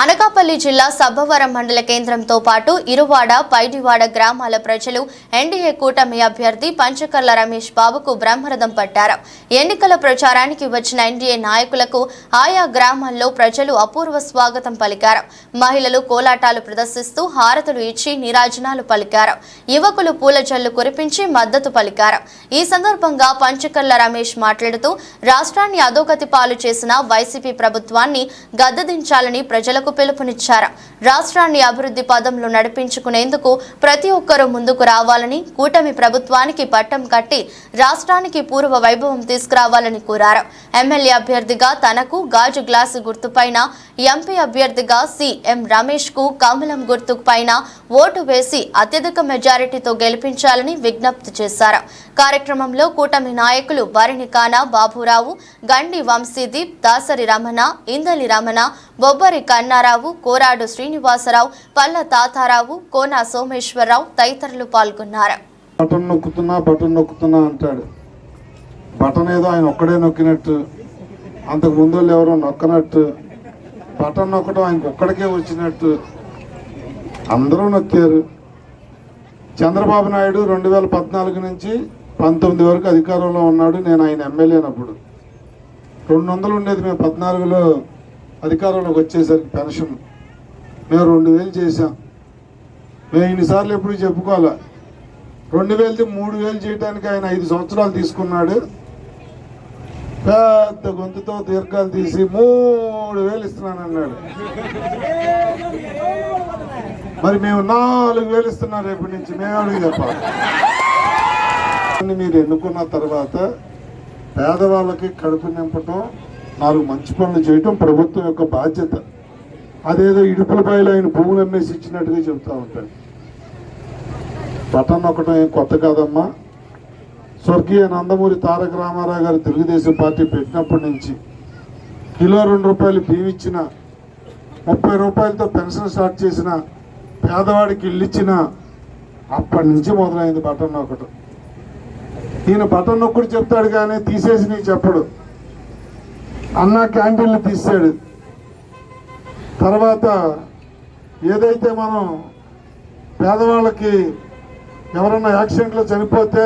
అనకాపల్లి జిల్లా సబ్బవరం మండల కేంద్రంతో పాటు ఇరువాడ పైడివాడ గ్రామాల ప్రజలు ఎన్డీఏ కూటమి అభ్యర్థి పంచకర్ల రమేష్ బాబుకు బ్రహ్మరథం పట్టారు. ఎన్నికల ప్రచారానికి వచ్చిన ఎన్డీఏ నాయకులకు ఆయా గ్రామాల్లో ప్రజలు అపూర్వ స్వాగతం పలికారు. మహిళలు కోలాటాలు ప్రదర్శిస్తూ హారతులు ఇచ్చి నిరాజనాలు పలికారు. యువకులు పూల జల్లు కురిపించి మద్దతు పలికారు. ఈ సందర్భంగా పంచకర్ల రమేష్ మాట్లాడుతూ రాష్ట్రాన్ని అధోగతి పాలు చేసిన వైసీపీ ప్రభుత్వాన్ని గద్దదించాలని ప్రజలకు పిలుపునిచ్చారు. రాష్ట్రాన్ని అభివృద్ధి పదంలో నడిపించుకునేందుకు ప్రతి ఒక్కరూ ముందుకు రావాలని కూటమి ప్రభుత్వానికి పట్టం కట్టి రాష్ట్రానికి పూర్వ వైభవం తీసుకురావాలని కోరారు. ఎమ్మెల్యే అభ్యర్థిగా తనకు గాజు గ్లాసు గుర్తుపైన ఎంపీ అభ్యర్థిగా సిఎం రమేష్కు కమలం గుర్తు పైన ఓటు వేసి అత్యధిక మెజారిటీతో గెలిపించాలని విజ్ఞప్తి చేశారు. కార్యక్రమంలో కూటమి నాయకులు బారిని కానా బాబురావు గండి వంశీదీప్ దాసరి రమణ ఇందలి రమణ బొబ్బరి కన్నారావు కోరాడు శ్రీనివాసరావు పల్ల తాతారావు కోన సోమేశ్వరరావు తదితరులు పాల్గొన్నారు. బటన్ నొక్కుతున్నా బటన్ నొక్కుతున్నా అంటాడు. బటన్ ఏదో ఆయన ఒక్కడే నొక్కినట్టు అంతకు ముందు ఎవరో నొక్కనట్టు బటన్ నొక్కడం ఆయనకు ఒక్కడికే వచ్చినట్టు అందరూ నొక్కారు. చంద్రబాబు నాయుడు రెండు వేల పద్నాలుగు నుంచి పంతొమ్మిది వరకు అధికారంలో ఉన్నాడు. నేను ఆయన ఎమ్మెల్యేనప్పుడు. రెండు వందలు ఉండేది మేము పద్నాలుగులో. అధికారంలోకి వచ్చేసరికి పెన్షన్. మేము రెండు వేలు చేసాం మేము ఇన్నిసార్లు ఎప్పుడు చెప్పుకోవాలా? రెండు వేలది మూడు వేలు చేయడానికి ఆయన ఐదు సంవత్సరాలు తీసుకున్నాడు. పెద్ద గొంతుతో దీర్ఘాలు తీసి మూడు వేలు ఇస్తున్నాను అన్నాడు. మరి మేము నాలుగు వేలు ఇస్తున్నాం రేపటి నుంచి. మేము అడిగి చెప్పాలి మీరు ఎన్నుకున్న తర్వాత పేదవాళ్ళకి కడుపు నింపటం నాలుగు మంచి పనులు చేయటం ప్రభుత్వం యొక్క బాధ్యత. అదేదో ఇడుపులపైలు ఆయన భూములు అమ్మేసి ఇచ్చినట్టుగా చెబుతూ ఉంటాడు. బటన్ ఒకటం ఏం కొత్త కాదమ్మా. స్వర్గీయ నందమూరి తారక రామారావు గారు తెలుగుదేశం పార్టీ పెట్టినప్పటి నుంచి కిలో రెండు రూపాయలు బియ్యం ఇచ్చిన ముప్పై రూపాయలతో పెన్షన్ స్టార్ట్ చేసిన పేదవాడికి ఇల్లు ఇచ్చిన అప్పటి నుంచి మొదలైంది బటన్ ఒకటం. ఈయన బటన్ నొక్కుడు చెప్తాడు కానీ తీసేసి నీకు చెప్పడు. అన్న క్యాంటీన్లు తీసాడు. తర్వాత ఏదైతే మనం పేదవాళ్ళకి ఎవరన్నా యాక్సిడెంట్లో చనిపోతే